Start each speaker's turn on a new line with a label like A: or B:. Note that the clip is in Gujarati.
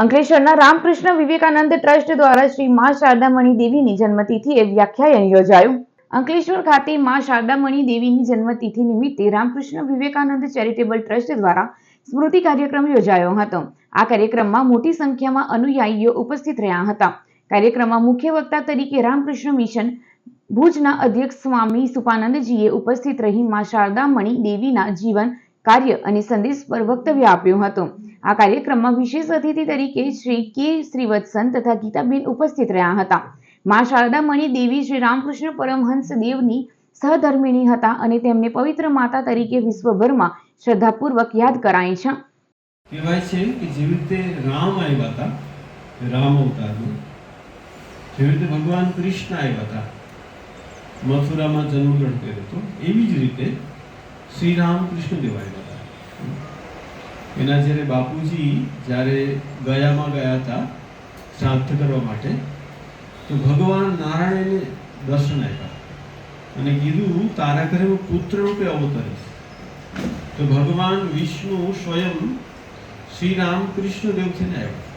A: અંકલેશ્વરના રામકૃષ્ણ વિવેકાનંદ ટ્રસ્ટ દ્વારા શ્રી મા શારદામણી દેવીની જન્મતિથિએ વ્યાખ્યાયન યોજાયું. અંકલેશ્વર ખાતે મા શારદામણી દેવીની જન્મતિથિ નિમિત્તે રામકૃષ્ણ વિવેકાનંદ ચેરિટેબલ ટ્રસ્ટ દ્વારા સ્મૃતિ કાર્યક્રમ યોજાયો હતો. આ કાર્યક્રમમાં મોટી સંખ્યામાં અનુયાયીઓ ઉપસ્થિત રહ્યા હતા. કાર્યક્રમમાં મુખ્ય વક્તા તરીકે રામકૃષ્ણ મિશન ભુજના અધ્યક્ષ સ્વામી સુપાનંદજીએ ઉપસ્થિત રહી મા શારદામણી દેવીના જીવન કાર્ય અને સંદેશ પર વક્તવ્ય આપ્યું હતું. આ કાર્યક્રમમાં વિશેષ અતિથિ તરીકે શ્રી કે શ્રીવત્સન તથા ગીતાબેન ઉપસ્થિત રહ્યા હતા. મા શારદામણી દેવી શ્રી રામકૃષ્ણ પરમહંસ દેવની સહધર્મિણી હતા અને તેમને પવિત્ર માતા તરીકે વિશ્વભરમાં શ્રદ્ધાપૂર્વક યાદ કરાય છે.
B: કહેવાય છે કે જેવી રીતે રામ આવ્યા હતા, રામ અવતારમાં જેવી રીતે ભગવાન કૃષ્ણ આવ્યા હતા, મથુરામાં જન્મગ્રહણ કર્યો હતો, એવી જ રીતે શ્રી રામકૃષ્ણ દેવ એના જ્યારે બાપુજી જ્યારે ગયામાં ગયા હતા શ્રાદ્ધ કરવા માટે, તો ભગવાન નારાયણે દર્શન આપ્યા અને કીધું તારા ઘરે હું પુત્ર રૂપે અવતરીશ. તો ભગવાન વિષ્ણુ સ્વયં શ્રી રામકૃષ્ણ દેવ થઈને આવ્યા.